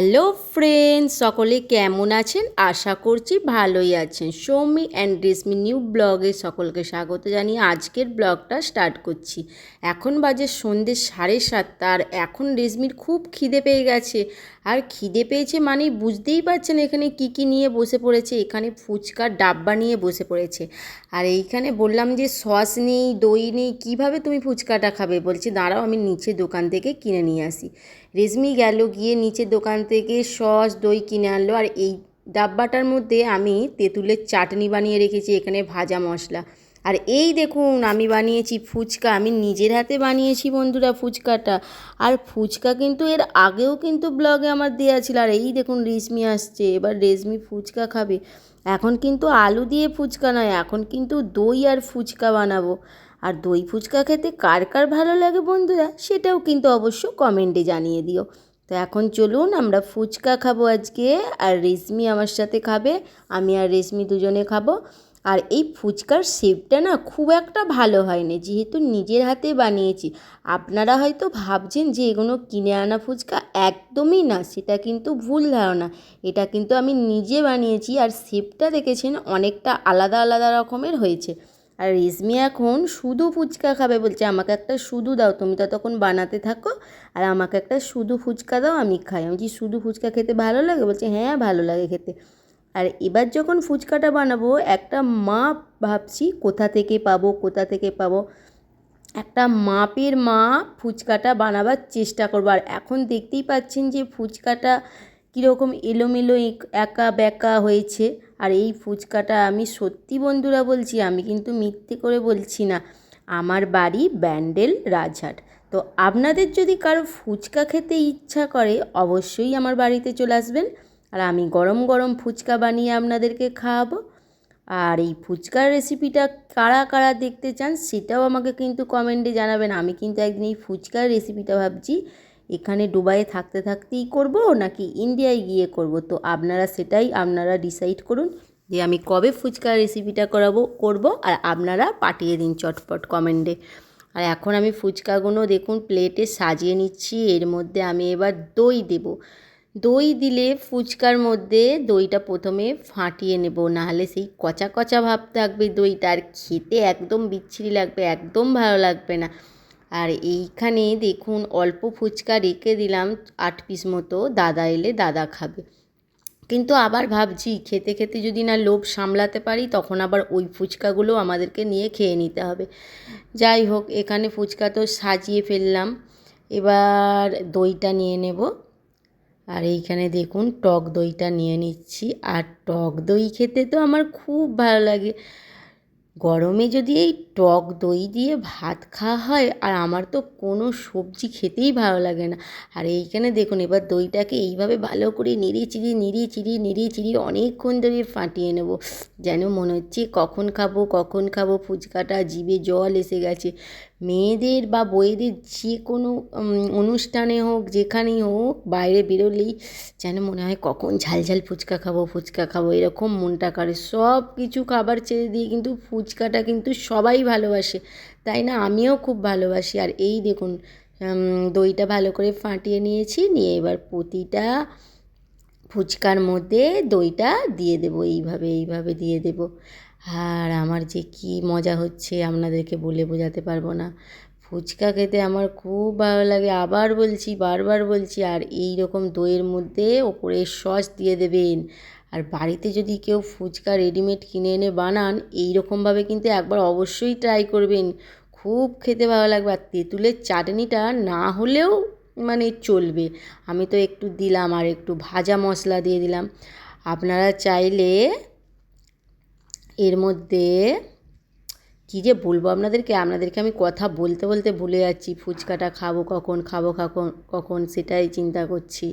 Hello friends সকলে কেমন আছেন? আশা করছি ভালোই আছেন। সৌমি অ্যান্ড রেশমি নিউ ব্লগে সকলকে স্বাগত জানিয়ে আজকের ব্লগটা স্টার্ট করছি। এখন বাজে সন্ধ্যে সাড়ে সাতটা আর এখন রেশমির খুব খিদে পেয়ে গেছে। আর খিদে পেয়েছে মানে বুঝতেই পারছেন এখানে কি কি নিয়ে বসে পড়েছে। এখানে ফুচকার ডাব্বা নিয়ে বসে পড়েছে। আর এইখানে বললাম যে সস নেই, দই নেই, কীভাবে তুমি ফুচকাটা খাবে? বলছে, দাঁড়াও আমি নিচে দোকান থেকে কিনে নিয়ে আসি। রেশমি গেল গিয়ে নিচে দোকান থেকে সস, দই কিনে আনলো। আর এই ডাব্বাটার মধ্যে আমি তেঁতুলের চাটনি বানিয়ে রেখেছি, এখানে ভাজা মশলা। আর এই দেখুন, আমি বানিয়েছি ফুচকা। আমি নিজের হাতে বানিয়েছি বন্ধুরা ফুচকাটা। আর ফুচকা কিন্তু এর আগেও কিন্তু ব্লগে আমার দেওয়া ছিল। আর এই দেখুন, রেশমি আসছে। এবার রেশমি ফুচকা খাবে। এখন কিন্তু আলু দিয়ে ফুচকা নয়, এখন কিন্তু দই আর ফুচকা বানাবো। আর দই ফুচকা খেতে কার কার ভালো লাগে বন্ধুরা, সেটাও কিন্তু অবশ্য কমেন্টে জানিয়ে দিও। তো এখন চলুন আমরা ফুচকা খাব আজকে, আর রেশমি আমার সাথে খাবে, আমি আর রেশমি দুজনে খাব। আর এই ফুচকার শেপটা না খুব একটা ভালো হয় হয়নি, যেহেতু নিজের হাতে বানিয়েছি। আপনারা হয়তো ভাবছেন যে এগুলো কিনে আনা ফুচকা একদমই না, সেটা কিন্তু ভুল ধারণা। এটা কিন্তু আমি নিজে বানিয়েছি আর শেপটা দেখেছেন অনেকটা আলাদা আলাদা রকমের হয়েছে। আর রেশমি এখন শুধু ফুচকা খাবে বলছে, আমাকে একটা শুধু দাও, তুমি তো তখন বানাতে থাকো আর আমাকে একটা শুধু ফুচকা দাও, আমি খাই। আমি শুধু ফুচকা খেতে ভালো লাগে? বলছে হ্যাঁ ভালো লাগে খেতে। আর এবার যখন ফুচকাটা বানাবো, একটা মাপ ভাবছি, কোথা থেকে পাবো, কোথা থেকে পাবো। একটা মাপের মা ফুচকাটা বানাবার চেষ্টা করব। আর এখন দেখতেই পাচ্ছেন যে ফুচকাটা কীরকম এলোমেলো একা বেঁকা হয়েছে। আর এই ফুচকাটা আমি সত্যি বন্ধুরা বলছি, আমি কিন্তু মিথ্যে করে বলছি না। আমার বাড়ি ব্যান্ডেল রাজহাট। তো আপনাদের যদি কারও ফুচকা খেতে ইচ্ছা করে, অবশ্যই আমার বাড়িতে চলে আসবেন। আর আমি গরম গরম ফুচকা বানিয়ে আপনাদেরকে খাওয়াবো। আর এই ফুচকার রেসিপিটা কারা কারা দেখতে চান, সেটাও আমাকে কিন্তু কমেন্টে জানাবেন। আমি কিন্তু একদিন এই ফুচকার রেসিপিটা ভাবছি। এখানে দুবাইয়ে থাকতে থাকতেই করব নাকি ইন্ডিয়ায় গিয়ে করব? তো আপনারা সেটাই, আপনারা ডিসাইড করুন যে আমি কবে ফুচকার রেসিপিটা করাবো, করব আর আপনারা পাঠিয়ে দিন চটপট কমেন্টে আর এখন আমি ফুচকাগুলো দেখুন প্লেটে সাজিয়ে নিচ্ছি, এর মধ্যে আমি এবার দই দেব। দই দিলে ফুচকার মধ্যে দইটা প্রথমে ফাটিয়ে নেব, নাহলে সেই কচা কচা ভাব থাকবে দইটা। আর খেতে একদম বিচ্ছিরি লাগবে, একদম ভালো লাগবে না। আর এইখানে দেখুন অল্প ফুচকা রেখে দিলাম আট পিস মতো, দাদা এলে দাদা খাবে। কিন্তু আবার ভাবছি, খেতে খেতে যদি না লোভ সামলাতে পারি, তখন আবার ওই ফুচকাগুলো আমাদেরকে নিয়ে খেয়ে নিতে হবে। যাই হোক, এখানে ফুচকা তো সাজিয়ে ফেললাম। এবার দইটা নিয়ে নেব। আর এইখানে দেখুন, টক দইটা নিয়ে নিচ্ছি। আর টক দই খেতে তো আমার খুব ভালো লাগে। গরমে যদি এই টক দই দিয়ে ভাত খাওয়া হয়, আর আমার তো কোনো সবজি খেতেই ভালো লাগে না। আর এইখানে দেখুন, এবার দইটাকে এইভাবে ভালো করে নেড়ে চিড়িয়ে নেড়ে চিড়িয়ে নেড়ে চিড়িয়ে অনেকক্ষণ ধরে ফাটিয়ে নেব। যেন মনে হচ্ছে কখন খাব কখন খাব, ফুচকাটা জিভে জল এসে গেছে। মেয়েদের বা বইয়েদের যে কোনো অনুষ্ঠানে হোক, যেখানেই হোক, বাইরে বেরোলেই যেন মনে হয় কখন ঝাল ঝাল ফুচকা খাব ফুচকা খাব, এরকম মনটা করে। সব কিছু খাবার ছেড়ে দিয়ে কিন্তু ফুচকাটা কিন্তু সবাই ভালোবাসে। তাই না? আমিও খুব ভালোবাসি। আর এই দেখুন দইটা ভালো করে ফাটিয়ে নিয়েছি, নিয়ে এবার প্রতিটা ফুচকার মধ্যে দইটা দিয়ে দেবো। এইভাবে এইভাবে দিয়ে দেবো। আর আমার যে কী মজা হচ্ছে আপনাদেরকে বলে বোঝাতে পারব না। ফুচকা খেতে আমার খুব ভালো লাগে, আবার বলছি, বারবার বলছি, আর এই রকম দইয়ের মধ্যে ওপরে সস দিয়ে দেবেন। আর বাড়িতে যদি কেউ ফুচকা রেডিমেড কিনে এনে বানান, এই রকমভাবে কিন্তু একবার অবশ্যই ট্রাই করবেন। খুব খেতে ভালো লাগবে। আর তেঁতুলের চাটনিটা না হলেও মানে চলবে। আমি তো একটু দিলাম আর একটু ভাজা মশলা দিয়ে দিলাম। আপনারা চাইলে এর মধ্যে কী যে বলব আপনাদেরকে? আপনাদেরকে আমি কথা বলতে বলতে ভুলে যাচ্ছি। ফুচকাটা খাব কখন খাব কখন কখন সেটাই চিন্তা করছি।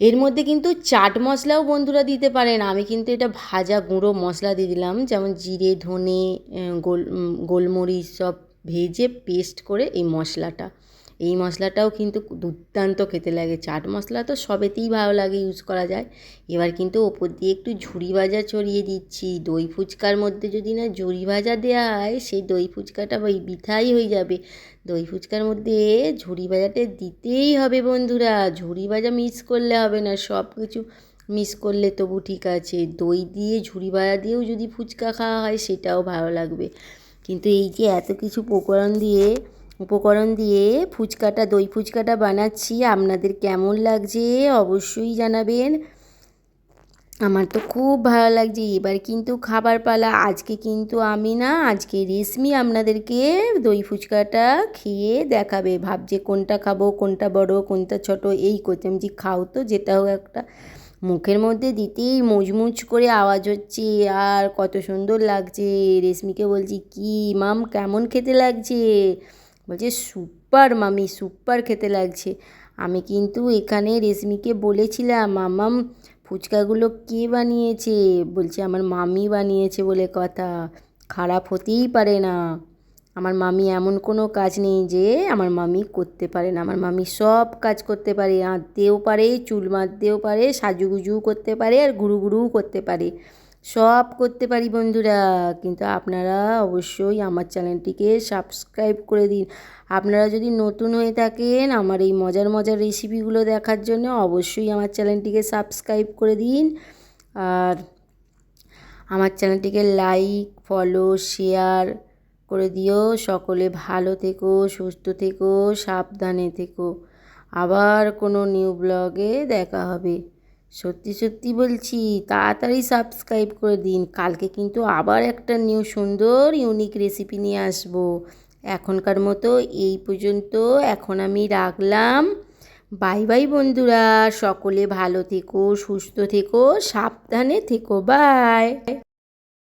এর মধ্যে কিন্তু চাট মশলাও বন্ধুরা দিতে পারেন। আমি কিন্তু এটা ভাজা গুঁড়ো মশলা দিয়ে দিলাম। যেমন জিরে, ধনে গোল গোলমরিচ সব ভেজে পেস্ট করে এই মশলাটা। এই মশলাটাও কিন্তু দুর্দান্ত খেতে লাগে। চাট মশলা তো সবেতেই ভালো লাগে ইউজ করা যায়। এবার কিন্তু ওপর দিয়ে একটু ঝুড়ি ভাজা ছড়িয়ে দিচ্ছি। দই ফুচকার মধ্যে যদি না ঝুড়ি ভাজা দেওয়া হয়, সেই দই ফুচকাটা ওই বিথাই হয়ে যাবে। দই ফুচকার মধ্যে ঝুড়ি ভাজাটা দিতেই হবে বন্ধুরা। ঝুড়ি ভাজা মিস করলে হবে না সব কিছু মিস করলে তবু ঠিক আছে। দই দিয়ে ঝুড়ি ভাজা দিয়েও যদি ফুচকা খাওয়া হয়, সেটাও ভালো লাগবে। কিন্তু এই যে এত কিছু উপকরণ দিয়ে উপকরণ দিয়ে ফুচকাটা, দই ফুচকাটা বানাচ্ছি। আপনাদের কেমন লাগছে অবশ্যই জানাবেন। আমার তো খুব ভালো লাগছে। এবার কিন্তু খাবার পালা। আজকে কিন্তু আমি না, আজকে রেশমি আপনাদেরকে দই ফুচকাটা খেয়ে দেখাবে। ভাবছে কোনটা খাব, কোনটা বড়, কোনটা ছোট, এই করছে আমি যে খাও তো যেটা হোক একটা। মুখের মধ্যে দিতেই মুচমুচ করে আওয়াজ হচ্ছে। আর কত সুন্দর লাগছে। রেশমিকে বলছি, কি, মাম, কেমন খেতে লাগছে? বলছে, সুপার মামি, সুপার খেতে লাগছে। আমি কিন্তু এখানে রেশমিকে বলেছিলাম, মামাম, ফুচকাগুলো কে বানিয়েছে? বলছে, আমার মামি বানিয়েছে বলে কথা। খারাপ হতেই পারে না। আমার মামি এমন কোনো কাজ নেই যে আমার মামি করতে পারে না। আমার মামি সব কাজ করতে পারে, আঁততেও পারে, চুল বাঁধতেও পারে, সাজুগুজুও করতে পারে আর গুরু গুরুও করতে পারে। সব করতে পারি বন্ধুরা। কিন্তু আপনারা অবশ্যই আমার চ্যানেলটিকে সাবস্ক্রাইব করে দিন। আপনারা যদি নতুন হয়ে থাকেন আমার এই মজার মজার রেসিপিগুলো দেখার জন্য অবশ্যই আমার চ্যানেলটিকে সাবস্ক্রাইব করে দিন। আর আমার চ্যানেলটিকে লাইক ফলো শেয়ার করে দিও। সকলে ভালো থেকো, সুস্থ থেকো, সাবধানে থেকো। আবার কোনো নিউ ব্লগে দেখা হবে। সত্যি সত্যি বলছি, তাড়াতাড়ি সাবস্ক্রাইব করে দিন। কালকে কিন্তু আবার একটা নিউ সুন্দর ইউনিক রেসিপি নিয়ে আসব। এখনকার মতো এই পর্যন্ত। এখন আমি রাখলাম। বাই বাই বন্ধুরা, সকলে ভালো থেকো, সুস্থ থেকো, সাবধানে থেকো। বাই